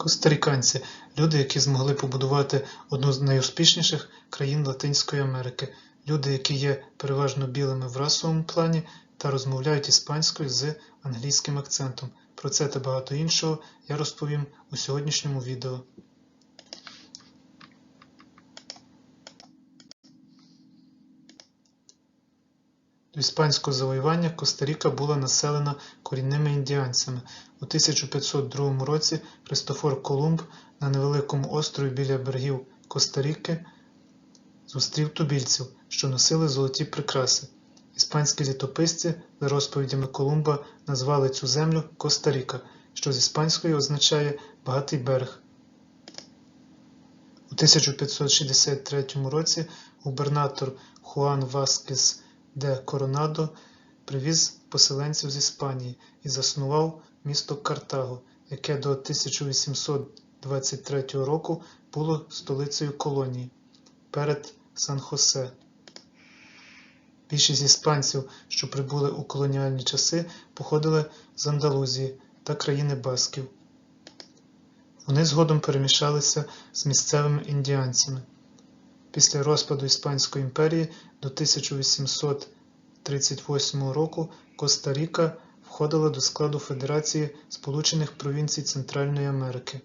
Костаріканці люди, які змогли побудувати одну з найуспішніших країн Латинської Америки, люди, які є переважно білими в расовому плані та розмовляють іспанською з англійським акцентом. Про це та багато іншого я розповім у сьогоднішньому відео. До іспанського завоювання Коста-Ріка була населена корінними індіанцями. У 1502 році Христофор Колумб на невеликому острові біля берегів Коста-Ріки зустрів тубільців, що носили золоті прикраси. Іспанські літописці, за розповідями Колумба, назвали цю землю Коста-Ріка, що з іспанської означає багатий берег. У 1563 році губернатор Хуан Васкес де Коронадо привіз поселенців з Іспанії і заснував місто Картаго, яке до 1823 року було столицею колонії перед Сан-Хосе. Більшість іспанців, що прибули у колоніальні часи, походили з Андалузії та країни Басків. Вони згодом перемішалися з місцевими індіанцями. Після розпаду Іспанської імперії до 1838 року Коста-Ріка входила до складу Федерації Сполучених Провінцій Центральної Америки.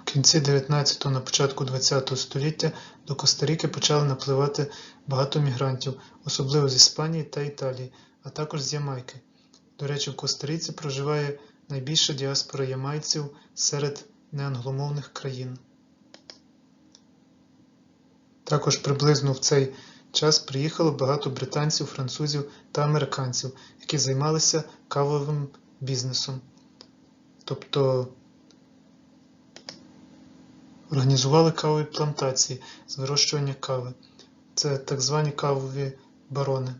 В кінці 19 на початку 20 століття до Коста-Ріки почали напливати багато мігрантів, особливо з Іспанії та Італії, а також з Ямайки. До речі, в Коста-Ріці проживає найбільша діаспора ямайців серед неангломовних країн. Також приблизно в цей час приїхало багато британців, французів та американців, які займалися кавовим бізнесом. Тобто організували кавові плантації з вирощування кави. Це так звані кавові барони.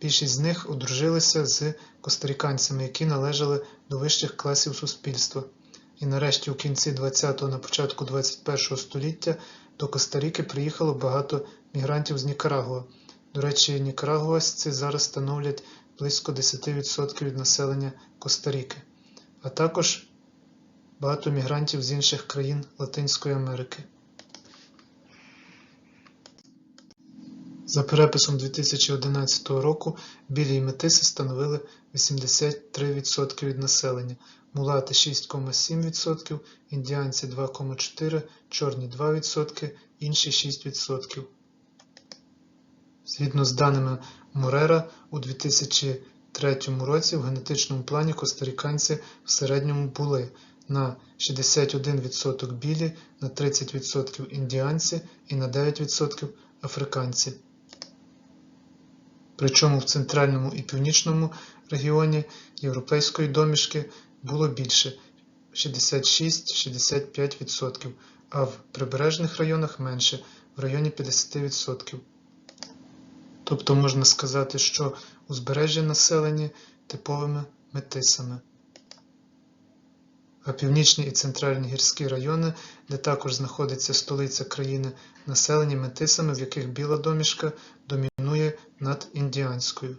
Більшість з них одружилися з костаріканцями, які належали до вищих класів суспільства. І нарешті у кінці 20-го на початку 21-го століття до Коста-Ріки приїхало багато мігрантів з Нікарагуа. До речі, нікарагуасці зараз становлять близько 10% від населення Коста-Ріки, а також багато мігрантів з інших країн Латинської Америки. За переписом 2011 року білі метиси становили 83% від населення, мулати 6,7%, індіанці 2,4%, чорні 2%, інші 6%. Згідно з даними Морера, у 2003 році в генетичному плані костаріканці в середньому були на 61% білі, на 30% індіанці і на 9% африканці. Причому в центральному і північному регіоні європейської домішки було більше 66-65%, а в прибережних районах менше в районі 50%. Тобто можна сказати, що узбережжя населені типовими метисами. А північні і центральні гірські райони, де також знаходиться столиця країни, населені метисами, в яких біла домішка домінує над індіанською.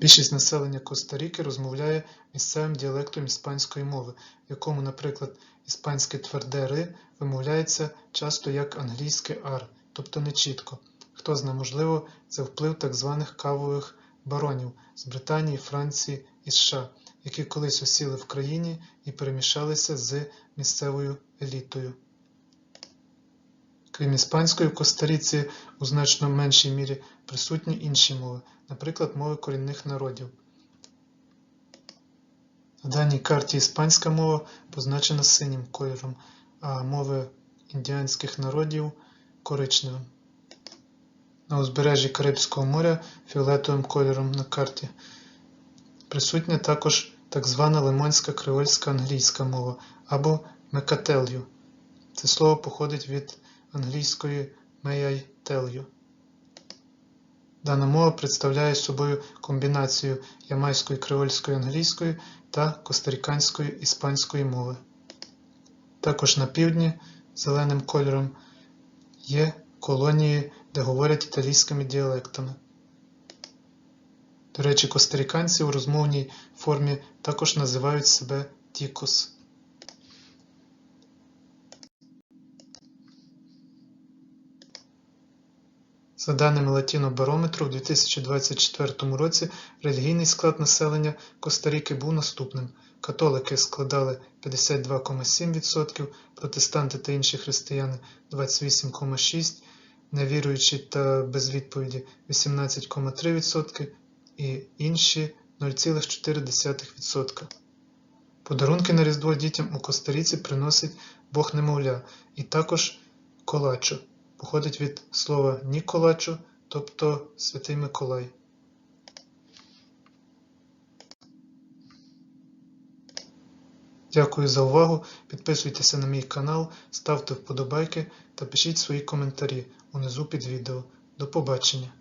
Більшість населення Коста-Ріки розмовляє місцевим діалектом іспанської мови, в якому, наприклад, іспанське тверде ри вимовляється часто як англійське ар, тобто нечітко. Хто зна, можливо, це вплив так званих кавових баронів з Британії, Франції і США, які колись осіли в країні і перемішалися з місцевою елітою. Крім іспанської, в Коста-Ріці у значно меншій мірі присутні інші мови, наприклад, мови корінних народів. На даній карті іспанська мова позначена синім кольором, а мови індіанських народів коричневим. На узбережжі Карибського моря фіолетовим кольором на карті. Присутня також так звана лимонська креольська англійська мова або мекателью. Це слово походить від англійської may I tell you. Дана мова представляє собою комбінацію ямайської креольської англійської та костаріканської іспанської мови. Також на півдні зеленим кольором є колонії, де говорять італійськими діалектами. До речі, костаріканці у розмовній формі також називають себе тікос. За даними Латінобарометру, у 2024 році релігійний склад населення Коста-Ріки був наступним: католики складали 52,7%, протестанти та інші християни 28,6%, невіруючі та без відповіді 18,3% і інші 0,4%. Подарунки на Різдво дітям у Коста-Ріці приносить Бог немовля і також колачо походить від слова Ніколачу, тобто Святий Миколай. Дякую за увагу. Підписуйтеся на мій канал, ставте вподобайки та пишіть свої коментарі унизу під відео. До побачення!